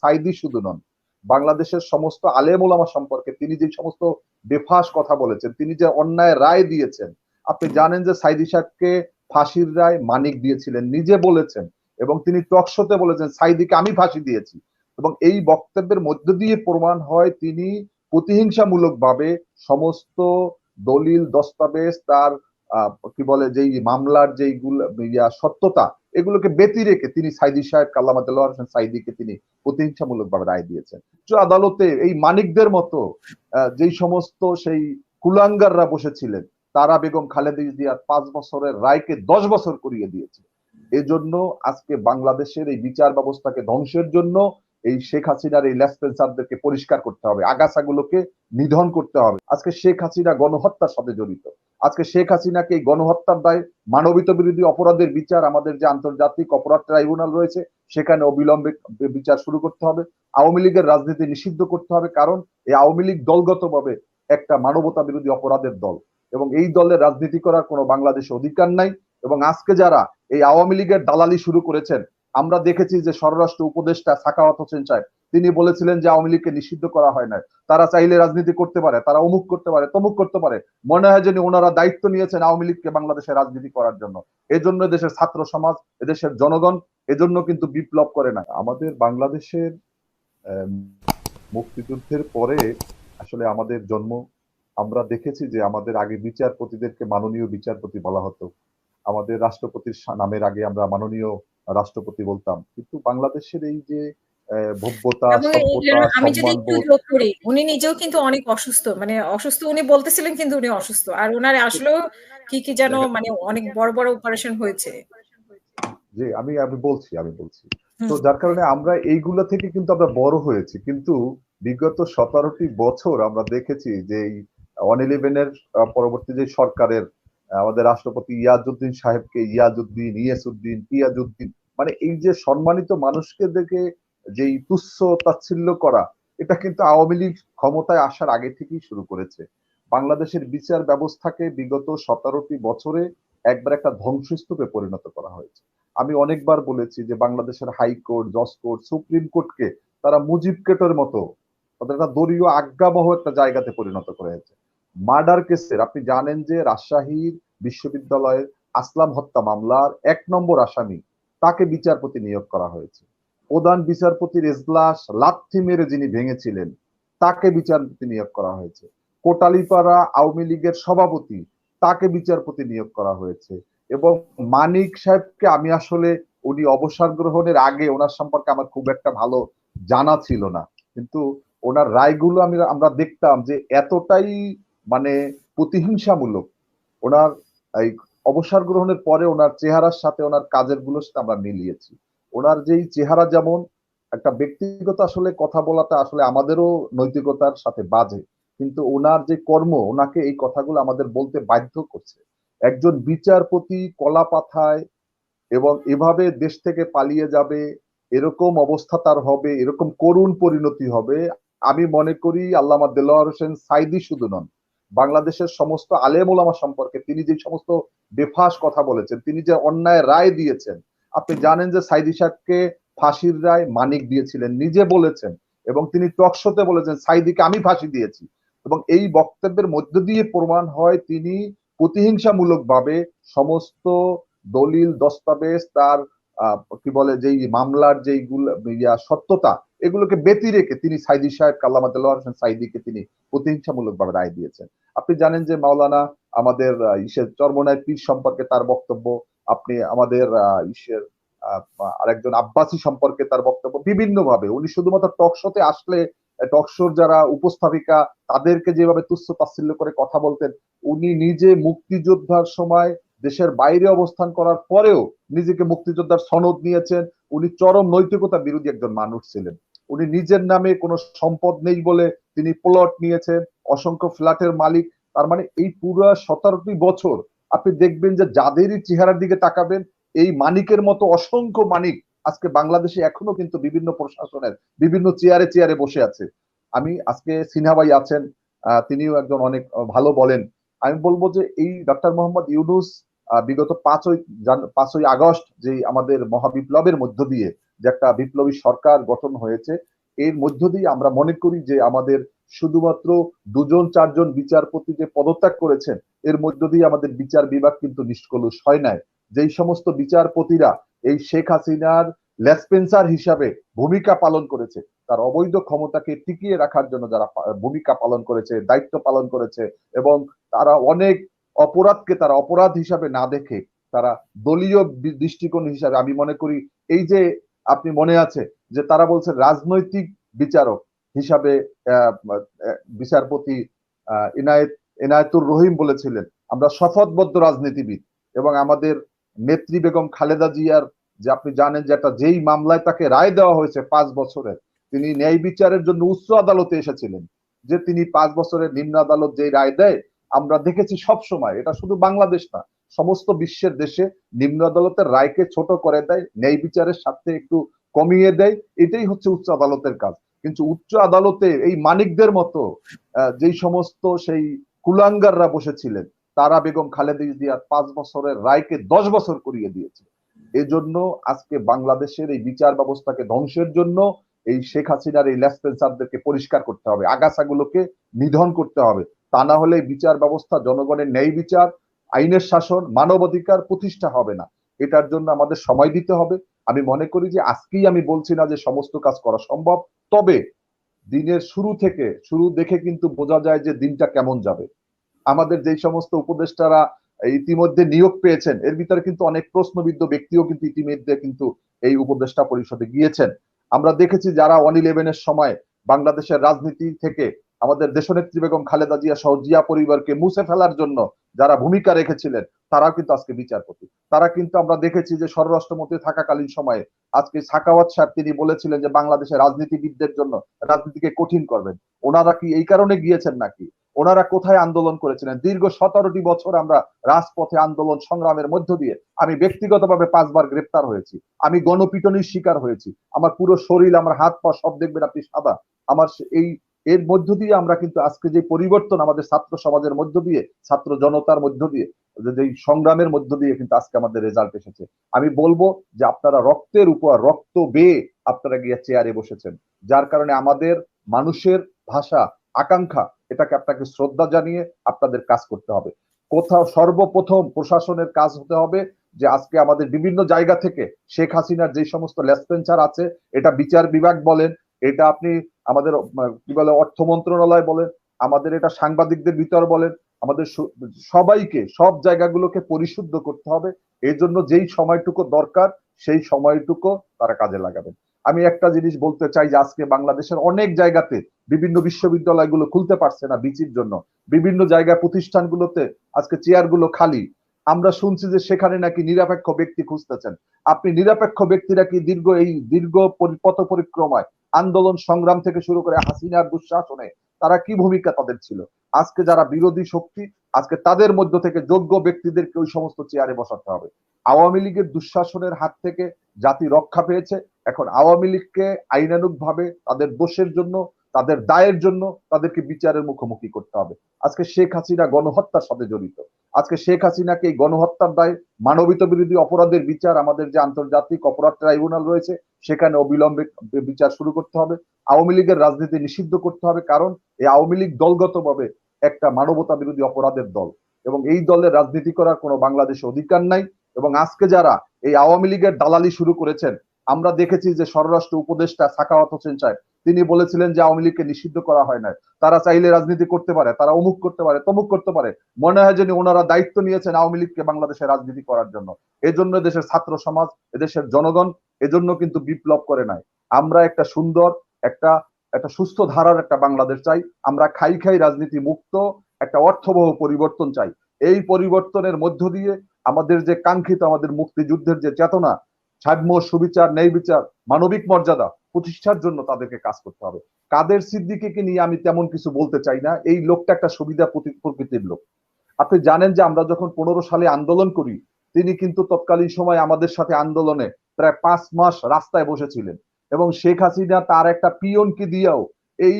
সাইদি শুধু নন, বাংলাদেশের সমস্ত আলেম ওলামা সম্পর্কে তিনি যে সমস্ত বেফাস কথা বলেছেন, তিনি যে অন্যায় রায় দিয়েছেন, আপনি জানেন যে সাইদি সাহেবকে ফাঁসির রায় মানিক দিয়েছিলেন, নিজে বলেছেন এবং তিনি টকশোতে বলেছেন, সাইদিকে আমি ফাঁসি দিয়েছি। এবং এই বক্তব্যের মধ্য দিয়ে প্রমাণ হয় তিনি প্রতিহিংসামূলক ভাবে সমস্ত দলিল, দস্তাবেজ তার কি বলে, যেই মামলার যেইগুলো সত্যতা, এগুলোকে ব্যতি রেখে তিনি সাইদি সাহেব, কাল্লামা দেলোয়ার হোসেন সাইদিকে তিনি প্রতিহিংসামূলক ভাবে রায় দিয়েছেন। আদালতে এই মানিকদের মতো যেই সমস্ত সেই কুলাঙ্গাররা বসেছিলেন, তারা বেগম খালেদা পাঁচ বছরের রায়কে দশ বছর করিয়ে দিয়েছে। এজন্য আজকে বাংলাদেশের এই বিচার ব্যবস্থাকে ধ্বংসের জন্য এই শেখ হাসিনার এই লেসপেন্সারদেরকে পরিষ্কার করতে হবে, আগাছাগুলোকে নিধন করতে হবে। আজকে শেখ হাসিনা গণহত্যার সাথে জড়িত। আজকে শেখ হাসিনাকে গণহত্যার দায় মানবিত বিরোধী অপরাধের বিচার, আমাদের যে আন্তর্জাতিক অপরাধ ট্রাইব্যুনাল রয়েছে, সেখানে অবিলম্বে বিচার শুরু করতে হবে। আওয়ামী লীগের রাজনীতি নিষিদ্ধ করতে হবে, কারণ এই আওয়ামী লীগ দলগতভাবে একটা মানবতা বিরোধী অপরাধের দল। এবং এই দলের রাজনীতি করার কোনো বাংলাদেশে অধিকার নাই। এবং আজকে যারা এই আওয়ামী লীগের দালালি শুরু করেছেন আমরা দেখেছি যে স্বরাষ্ট্র উপদেষ্টা সাকাওয়াত হোসেন সাহেব, তিনি বলেছিলেন যে আওয়ামী লীগকে নিষিদ্ধ করা হয় না তারা চাইলে রাজনীতি করতে পারে, তারা অমুক করতে পারে, তমুক করতে পারে। মনে হয় যে ওনারা দায়িত্ব নিয়েছেন আওয়ামী লীগকে বাংলাদেশে রাজনীতি করার জন্য। এজন্য দেশের ছাত্র সমাজ, এদেশের জনগণ এজন্য কিন্তু বিপ্লব করে না। আমাদের বাংলাদেশের মুক্তিযুদ্ধের পরে আসলে আমাদের জন্ম, আমরা দেখেছি যে আমাদের আগে বিচারপতিদেরকে মাননীয় বিচারপতি বলা হতো। আমাদের রাষ্ট্রপতির নামের আগে আমরা মাননীয় রাষ্ট্রপতি বলতাম। কিন্তু বাংলাদেশের এই যে ভব্যতা আমি যদি একটু যোগ করি উনি নিজেও কিন্তু অনেক অসুস্থ। মানে অসুস্থ উনি বলতেছিলেন কিন্তু উনি অসুস্থ। আর ওনার আসলেও কি কি যেন মানে অনেক বড় বড় অপারেশন হয়েছে। জি আমি আমি বলছি আমি বলছি। তো যার কারণে আমরা এইগুলা থেকে কিন্তু আমরা বড় হয়েছি। কিন্তু বিগত সতেরোটি বছর আমরা দেখেছি যে এই ওয়ান ইলেভেনের পরবর্তী যে সরকারের আমাদের রাষ্ট্রপতি ইয়াজউদ্দিন সাহেবকে ইয়াজউদ্দিন ইয়াসুদ্দিন পিয়াজউদ্দিন মানে এই যে সম্মানিত মানুষকে দেখে যেই তুচ্ছ তাচ্ছিল্য করা, এটা কিন্তু আওয়ামী লীগ ক্ষমতায় আসার আগে থেকেই শুরু করেছে। বাংলাদেশের বিচার ব্যবস্থাকে বিগত সতেরোটি বছরে একবার একটা ধ্বংসস্তূপে পরিণত করা হয়েছে। আমি অনেকবার বলেছি যে বাংলাদেশের হাইকোর্ট, জজ কোর্ট, সুপ্রিম কোর্টকে তারা মুজিব কেটের মতো তাদের একটা দলীয় আজ্ঞাবহ একটা জায়গাতে পরিণত করেছে। মার্ডার কেসের, আপনি জানেন যে রাজশাহীর বিশ্ববিদ্যালয়ের আসলাম হত্যা মামলার এক নম্বর আসামি তাকে বিচারপতি নিয়োগ করা হয়েছে। প্রধান বিচারপতির এজলাস লাথি মেরে যিনি ভেঙেছিলেন, তাকে বিচারপতি নিয়োগ করা হয়েছে। কোটালিপাড়া আওয়ামী লীগের সভাপতি, তাকে বিচারপতি নিয়োগ করা হয়েছে। এবং মানিক সাহেবকে আমি আসলে উনি অবসর গ্রহণের আগে ওনার সম্পর্কে আমার খুব একটা ভালো জানা ছিল না। কিন্তু ওনার রায়গুলো আমি, আমরা দেখতাম যে এতটাই মানে প্রতিহিংসামূলক। ওনার এই অবসর গ্রহণের পরে ওনার চেহারার সাথে ওনার কাজেরগুলোর সাথে আমরা মিলিয়েছি। ওনার যেই চেহারা যেমন একটা ব্যক্তিগত আসলে কথা বলাটা আসলে আমাদেরও নৈতিকতার সাথে বাজে, কিন্তু ওনার যে কর্ম, ওনাকে এই কথাগুলো আমাদের বলতে বাধ্য করছে। একজন বিচারপতি কলা পাথায় এবং এভাবে দেশ থেকে পালিয়ে যাবে, এরকম অবস্থা তার হবে, এরকম করুণ পরিণতি হবে, আমি মনে করি আল্লামা দেলোয়ার হোসেন সাইদি শুধু নন বাংলাদেশের সমস্ত আলেম ওলামা সম্পর্কে, তিনি যে সমস্ত বেফাস কথা বলেছেন, তিনি যে অন্যায় রায় দিয়েছেন, আপনি জানেন যে সাইদি সাহেবকে ফাঁসির রায় মানিক দিয়েছিলেন, নিজে বলেছেন, এবং তিনি টকশোতে বলেছেন, সাইদিকে আমি ফাঁসি দিয়েছি। এবং এই বক্তব্যের মধ্য দিয়ে প্রমাণ হয় তিনি প্রতিহিংসামূলক ভাবে সমস্ত দলিল, দস্তাবেজ, তার কি বলে, যেই মামলার যেইগুলো সত্যতা এগুলোকে ব্যতি রেখে তিনি সাইদি সাহেব, কাল্লামা দেলোয়ার হোসেন সাইদিকে তিনি প্রতিহিংসামূলক ভাবে রায় দিয়েছেন। আপনি জানেন যে মাওলানা আমাদের ইসের চর্মনায় পীর সম্পর্কে তার বক্তব্য, আপনি আমাদের ইসের আরেকজন আব্বাসী সম্পর্কে তার বক্তব্য বিভিন্ন ভাবে উনি শুধুমাত্র টকশোতে আসলে টকশোর যারা উপস্থাপিকা, তাদেরকে যেভাবে তুচ্ছ তাচ্ছিল্য করে কথা বলতেন, উনি নিজে মুক্তিযোদ্ধার সময় দেশের বাইরে অবস্থান করার পরেও নিজেকে মুক্তিযোদ্ধার সনদ নিয়েছেন। উনি চরম নৈতিকতা বিরোধী একজন মানুষ ছিলেন। উনি নিজের নামে কোনো সম্পদ নেই বলে তিনি প্লট নিয়েছেন, অসংখ্য ফ্ল্যাটের মালিক। তার মানে এই পুরো সতেরোটি বছর আপনি দেখবেন যে যাদেরই চেহারার দিকে তাকাবেন, এই মানিকের মতো অসংখ্য মানিক আজকে বাংলাদেশে এখনও কিন্তু বিভিন্ন প্রশাসনের, বিভিন্ন চেয়ারে চেয়ারে বসে আছে। আমি আজকে সিনহা ভাই আছেন তিনিও একজন অনেক ভালো বলেন। আমি বলব যে এই ডক্টর মোহাম্মদ ইউনুস বিগত পাঁচই পাঁচই আগস্ট যে আমাদের মহাবিপ্লবের মধ্য দিয়ে যে একটা বিপ্লবী সরকার গঠন হয়েছে, এর মধ্য দিয়ে আমরা মনে করি যে আমাদের শুধুমাত্র দুজন, চারজন বিচারপতি যে পদত্যাগ করেছেন, এর মধ্য দিয়ে আমাদের বিচার বিভাগ কিন্তু নিষ্কলুষ হয় নাই। যেই সমস্ত বিচারপতিরা এই শেখ হাসিনার লেসপেন্সার হিসাবে ভূমিকা পালন করেছে, তার অবৈধ ক্ষমতাকে টিকিয়ে রাখার জন্য যারা ভূমিকা পালন করেছে, দায়িত্ব পালন করেছে এবং তারা অনেক অপরাধকে তারা অপরাধ হিসাবে না দেখে তারা দলীয় দৃষ্টিকোণ হিসাবে আমি মনে করি এই যে আপনি মনে আছে যে তারা বলছে রাজনৈতিক বিচারক হিসাবে বিচারপতি ইনায়েত এনায়েতুর রহিম বলেছিলেন, আমরা শপথবদ্ধ রাজনীতিবিদ এবং আমাদের নেত্রী বেগম খালেদা জিয়ার, যে আপনি জানেন যে একটা যেই মামলায় তাকে রায় দেওয়া হয়েছে পাঁচ বছরের, তিনি ন্যায় বিচারের জন্য উচ্চ আদালতে এসেছিলেন, যে তিনি পাঁচ বছরের নিম্ন আদালত যে রায় দেয়, আমরা দেখেছি সব সময় এটা শুধু বাংলাদেশ না সমস্ত বিশ্বের দেশে নিম্ন আদালতের রায়কে ছোট করে দেয়, ন্যায় বিচারের সাথে একটু কমিয়ে দেয়, এটাই হচ্ছে উচ্চ আদালতের কাজ। কিন্তু উচ্চ আদালতে এই মানিকদের মতো যেই সমস্ত সেই কুলাঙ্গাররা বসেছিলেন, তারা বেগম খালেদা পাঁচ বছরের রায়কে দশ বছর করিয়ে দিয়েছে। এজন্য আজকে বাংলাদেশের এই বিচার ব্যবস্থাকে ধ্বংসের জন্য এই শেখ হাসিনার এই লেসপেন্সারদেরকে পরিষ্কার করতে হবে, আগাছাগুলোকে নিধন করতে হবে। তা না হলে বিচার ব্যবস্থা জনগণের ন্যায় বিচার আইনের শাসন, মানবাধিকার প্রতিষ্ঠা হবে না। এটার জন্য আমাদের সময় দিতে হবে। আমি মনে করি যে আজকেই আমি বলছি না যে সমস্ত কাজ করা সম্ভব, তবে দিনের শুরু থেকে, শুরু দেখে কিন্তু বোঝা যায় যে দিনটা কেমন যাবে। আমাদের যেই সমস্ত উপদেষ্টারা ইতিমধ্যে নিয়োগ পেয়েছেন, এর ভিতরে কিন্তু অনেক প্রশ্নবিদ্ধ ব্যক্তিও কিন্তু ইতিমধ্যে কিন্তু এই উপদেষ্টা পরিষদে গিয়েছেন। আমরা দেখেছি যারা ওয়ান ইলেভেনের সময় বাংলাদেশের রাজনীতি থেকে আমাদের দেশনেত্রী বেগম খালেদা জিয়া সহ জিয়া পরিবারকে মুছে ফেলার জন্য যারা ভূমিকা রেখেছিলেন, তারাও কিন্তু আজকে বিচারপতি। তারা কিন্তু আমরা দেখেছি যে স্বরাষ্ট্রমন্ত্রী থাকাকালীন সময়ে আজকে সাকাওয়াত সাহেব তিনি বলেছিলেন যে বাংলাদেশের রাজনীতিবিদদের জন্য রাজনীতিকে কঠিন করবেন। ওনারা কি এই কারণে গিয়েছেন নাকি? ওনারা কোথায় আন্দোলন করেছিলেন? দীর্ঘ সতেরোটি বছর আমরা রাজপথে আন্দোলন সংগ্রামের মধ্য দিয়ে আমি ব্যক্তিগতভাবে পাঁচবার গ্রেপ্তার হয়েছি। আমি গণপিটনির শিকার হয়েছি। আমার পুরো শরীর, আমার হাত পা সব দেখবেন আপনি সাদা। আমার এই এর মধ্য দিয়ে আমরা কিন্তু আজকে যে পরিবর্তন আমাদের ছাত্র সমাজের মধ্য দিয়ে, ছাত্র জনতার মধ্য দিয়ে, যে সংগ্রামের মধ্য দিয়ে কিন্তু আজকে আমাদের রেজাল্ট এসেছে। আমি বলব যে আপনারা রক্তের উপর রক্ত বেয়ে আপনারা গিয়ে চেয়ারে বসেছেন। যার কারণে আমাদের মানুষের ভাষা, আকাঙ্ক্ষা, এটাকে আপনাকে শ্রদ্ধা জানিয়ে আপনাদের কাজ করতে হবে। কোথাও সর্বপ্রথম প্রশাসনের কাজ হতে হবে যে আজকে আমাদের বিভিন্ন জায়গা থেকে শেখ হাসিনার যে সমস্ত লেসপেন্সার আছে, এটা বিচার বিভাগ বলেন, এটা আপনি আমাদের কি বলে, অর্থ মন্ত্রণালয় বলেন, আমাদের এটা সাংবাদিকদের ভিতর বলেন, আমাদের সবাইকে, সব জায়গাগুলোকে পরিশুদ্ধ করতে হবে। এই জন্য যেই সময়টুকু দরকার, সেই সময়টুকু তারা কাজে লাগাবেন। আমি একটা জিনিস বলতে চাই যে আজকে বাংলাদেশের অনেক জায়গাতে বিভিন্ন বিশ্ববিদ্যালয়গুলো খুলতে পারছে না বিচির জন্য। বিভিন্ন জায়গায় প্রতিষ্ঠানগুলোতে আজকে চেয়ারগুলো খালি। আমরা শুনছি যে সেখানে নাকি নিরপেক্ষ ব্যক্তি খুঁজতেছেন। আপনি নিরপেক্ষ ব্যক্তিরা কি দীর্ঘ এই দীর্ঘ পথ পরিক্রমায় আন্দোলন সংগ্রাম থেকে শুরু করে হাসিনার দুঃশাসনে তারা কি ভূমিকা তাদের ছিল? আজকে যারা বিরোধী শক্তি, আজকে তাদের মধ্য থেকে যোগ্য ব্যক্তিদেরকে ওই সমস্ত চেয়ারে বসাতে হবে। আওয়ামী লীগের দুঃশাসনের হাত থেকে জাতি রক্ষা পেয়েছে। এখন আওয়ামী লীগকে আইনানুক ভাবে তাদের দোষের জন্য, তাদের দায়ের জন্য তাদেরকে বিচারের মুখোমুখি করতে হবে। আজকে শেখ হাসিনা গণহত্যার সাথে জড়িত। আজকে শেখ হাসিনাকে গণহত্যার দায় মানবিত বিরোধী অপরাধের বিচার আমাদের যে আন্তর্জাতিক অপরাধ ট্রাইব্যুনাল রয়েছে, সেখানে অবিলম্বে বিচার শুরু করতে হবে। আওয়ামী লীগের রাজনীতি নিষিদ্ধ করতে হবে কারণ এই আওয়ামী লীগ দলগতভাবে একটা মানবতা বিরোধী অপরাধের দল। এবং এই দলের রাজনীতি করার কোনো বাংলাদেশে অধিকার নাই। এবং আজকে যারা এই আওয়ামী লীগের দালালি শুরু করেছেন, আমরা দেখেছি যে স্বরাষ্ট্র উপদেষ্টা সাকাওয়াত হোসেন সাহেব তিনি বলেছিলেন যে আওয়ামী লীগকে নিষিদ্ধ করা হয় না তারা চাইলে রাজনীতি করতে পারে, তারা অমুক করতে পারে, তমুক করতে পারে। মনে হয় যেন ওনারা দায়িত্ব নিয়েছেন আওয়ামী লীগকে বাংলাদেশে রাজনীতি করার জন্য। এজন্য দেশের ছাত্র সমাজ, এদেশের জনগণ এজন্য কিন্তু বিপ্লব করে নাই। আমরা একটা সুন্দর, একটা একটা সুস্থ ধারার একটা বাংলাদেশ চাই। আমরা খাই খাই রাজনীতি মুক্ত, একটা অর্থবহ পরিবর্তন চাই। এই পরিবর্তনের মধ্য দিয়ে আমাদের যে কাঙ্ক্ষিত, আমাদের মুক্তিযুদ্ধের যে চেতনা, সাম্য, সুবিচার ন্যায় বিচার মানবিক মর্যাদা প্রতিষ্ঠার জন্য তাদেরকে কাজ করতে হবে। কাদের সিদ্দিকিকে নিয়ে আমি তেমন কিছু বলতে চাই না। এই লোকটা একটা সুবিধা প্রকৃতির লোক। আপনি জানেন যে আমরা যখন পনেরো সালে আন্দোলন করি, তিনি কিন্তু তৎকালীন সময় আমাদের সাথে আন্দোলনে প্রায় পাঁচ মাস রাস্তায় বসেছিলেন এবং শেখ হাসিনা তার একটা পিয়নকে দিয়েও এই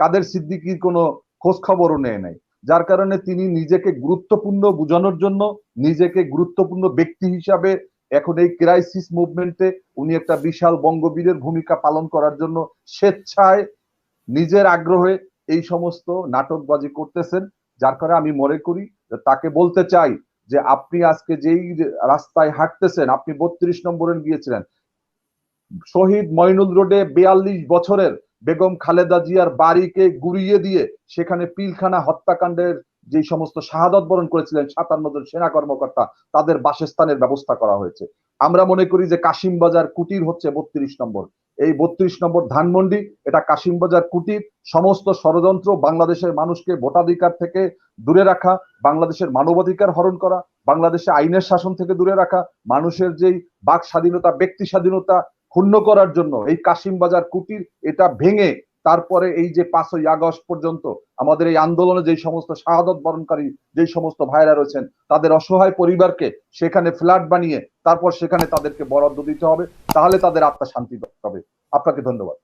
কাদের সিদ্দিকির কোনো খোঁজ খবরও নেয় নাই। যার কারণে তিনি নিজেকে গুরুত্বপূর্ণ বোঝানোর জন্য নিজেকে গুরুত্বপূর্ণ ব্যক্তি হিসাবে এখন এই ক্রাইসিস মুভমেন্টে উনি একটা বিশাল বঙ্গবীরের ভূমিকা পালন করার জন্য স্বেচ্ছায় নিজের আগ্রহে এই সমস্ত নাটকবাজি করতেছেন। যার কারণে আমি মনে করি তাকে বলতে চাই যে আপনি আজকে যেই রাস্তায় হাঁটতেছেন, আপনি বত্রিশ নম্বরে গিয়েছিলেন। শহীদ মইনুল রোডে বিয়াল্লিশ বছরের বেগম খালেদা জিয়ার বাড়িকে গুড়িয়ে দিয়ে সেখানে পিলখানা হত্যাকাণ্ডের যে সমস্ত শাহাদত বরণ করেছিলেন সাতান্ন জন সেনা কর্মকর্তা, তাদের বাসস্থানের ব্যবস্থা করা হয়েছে। আমরা মনে করি যে কাশিমবাজার কুটির হচ্ছে বত্রিশ নম্বর। এই বত্রিশ নম্বর ধানমন্ডি, এটা কাশিমবাজার কুটির, সমস্ত ষড়যন্ত্র বাংলাদেশের মানুষকে ভোটাধিকার থেকে দূরে রাখা, বাংলাদেশের মানবাধিকার হরণ করা, বাংলাদেশে আইনের শাসন থেকে দূরে রাখা, মানুষের যেই বাক স্বাধীনতা, ব্যক্তি স্বাধীনতা ক্ষুণ্ণ করার জন্য এই কাশিমবাজার কুটির এটা ভেঙে তারপরে এই যে পাঁচই আগস্ট পর্যন্ত আমাদের এই আন্দোলনে যে সমস্ত শাহাদত বরণকারী যে সমস্ত ভাইরা রয়েছেন, তাদের অসহায় পরিবারকে সেখানে ফ্ল্যাট বানিয়ে তারপর সেখানে তাদেরকে বরাদ্দ দিতে হবে। তাহলে তাদের আত্মা শান্তি পাবে। আপনাকে ধন্যবাদ।